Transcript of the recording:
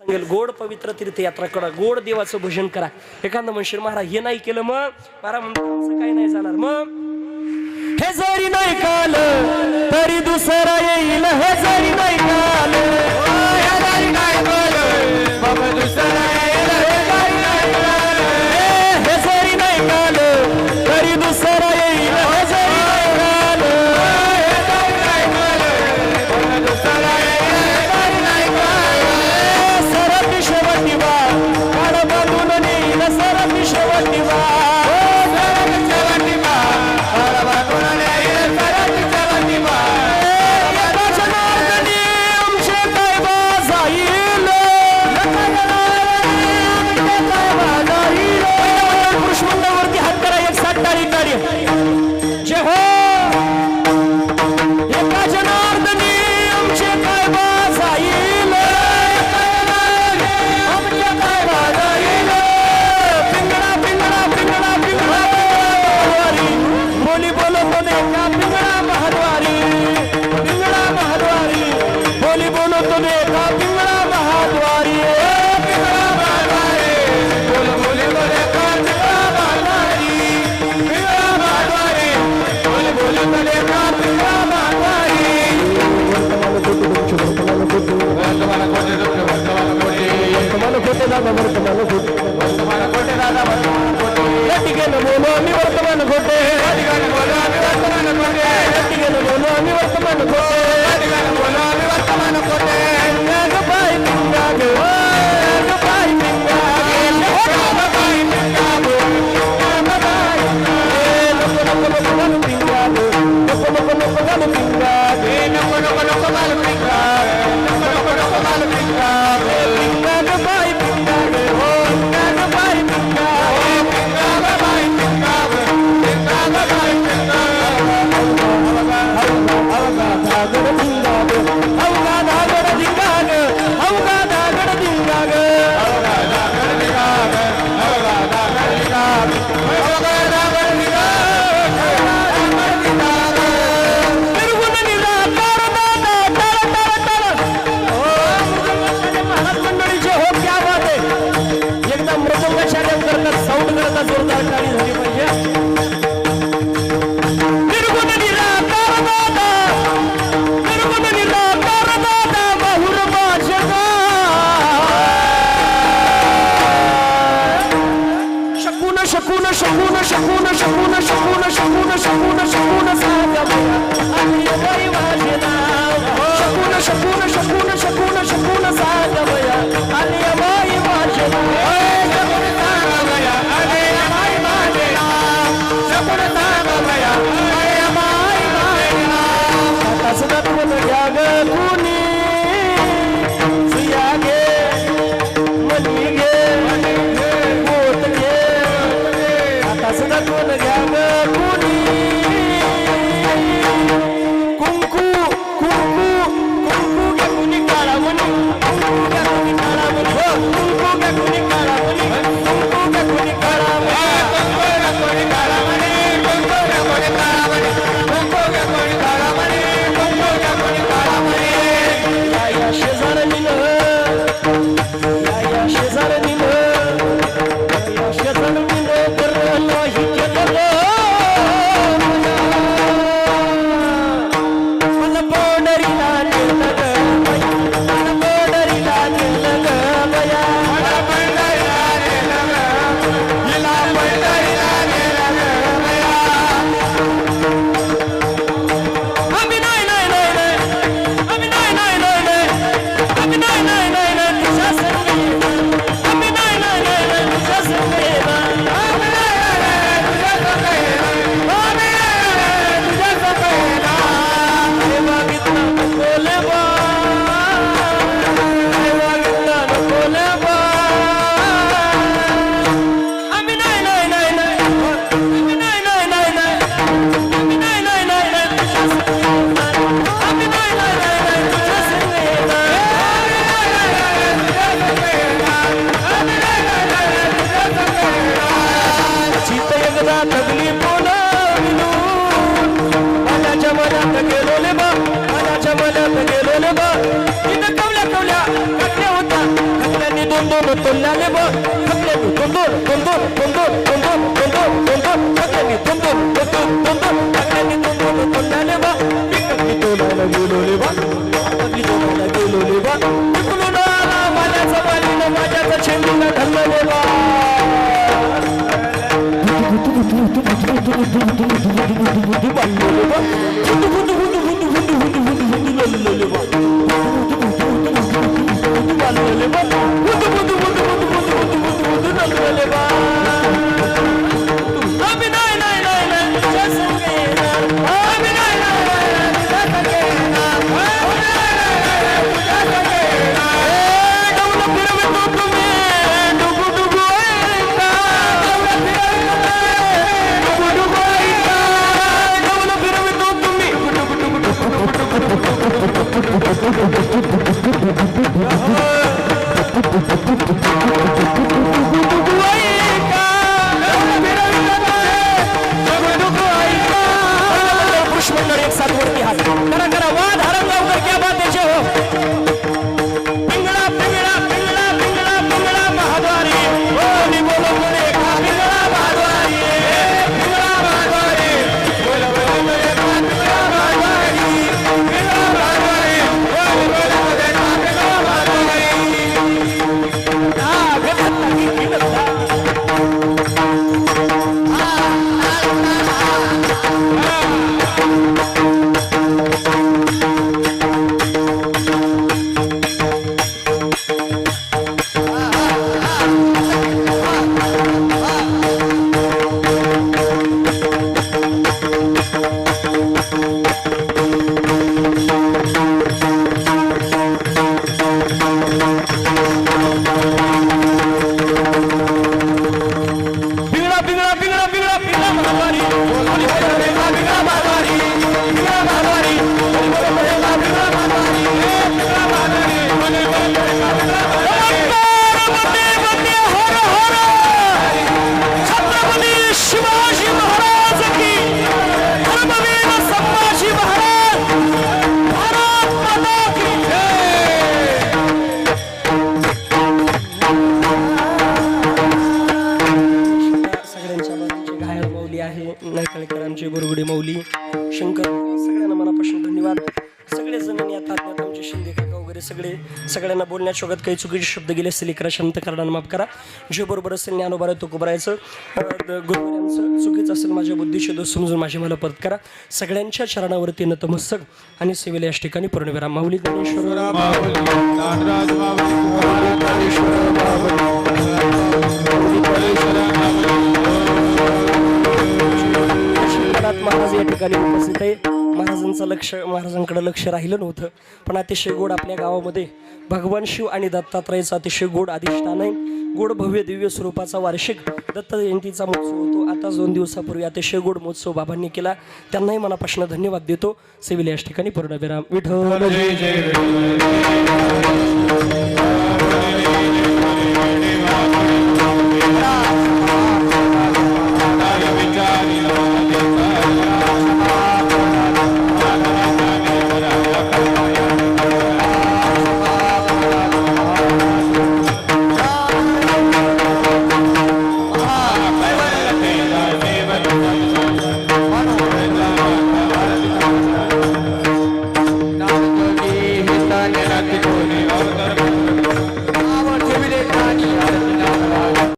सांगेल गोड पवित्र तीर्थयात्रा करा गोड देवाचं भजन करा. एखादं म्हणशील महाराज हे नाही केलं मग मारा म्हणतो काय नाही जाणार मग? हे जरी नाही काल तरी दुसरा येईल हे जरी नाही काल Lord, divine. ને ભરવારી कशा देव करतात साऊंड करता जोरदार टाळी झाली पाहिजे निर्गुण निराकार दादा निर्गुण निराकार शकून शकून शकून शकून आली सुद्धा तू घ्या मला तगली बोला माझ्याच्या मनात गेलो ले बा माझ्याच्या मनात गेलो ले बा. तिथं कवल्या कवल्या कटल्या होता कटल्याने दोन दोन तोडल्या ले बा. कटल्याने दोन दोन दोन दोन दोन दोन दोन दोन दोन दोन कटल्याने दोन दोन. Thank you. rápido, rápido. Shankar सगळ्यांना मनापासून धन्यवाद. सगळे जण या आमचे शिंदे काका वगैरे सगळे सगळ्यांना बोलण्यासोबत काही चुकीचे शब्द गेले असतील करा शांत करणार माफ करा. जे बरोबर असेल ज्ञानोबर तो कुबरायचं गुरुवाऱ्यांचं चुकीचं असेल माझ्या बुद्धीचे दोष समजून माझे मला परत करा. सगळ्यांच्या चरणावरती नतमस्तक आणि सेवेला याच ठिकाणी पूर्णविराम माऊली ज्ञानेश्वर. ठिकाणी उपस्थित आहे. महाराजांचं लक्ष महाराजांकडे लक्ष राहिलं नव्हतं. पण अतिशय गोड आपल्या गावामध्ये भगवान शिव आणि दत्तात्रयाचं अतिशय गोड अधिष्ठान आहे. गोड भव्य दिव्य स्वरूपाचा वार्षिक दत्त जयंतीचा महोत्सव होतो. आता दोन दिवसापूर्वी अतिशय गोड महोत्सव बाबांनी केला. त्यांनाही मनापासून धन्यवाद देतो. सेविल याच ठिकाणी पूर्णविराम. विठ्ठल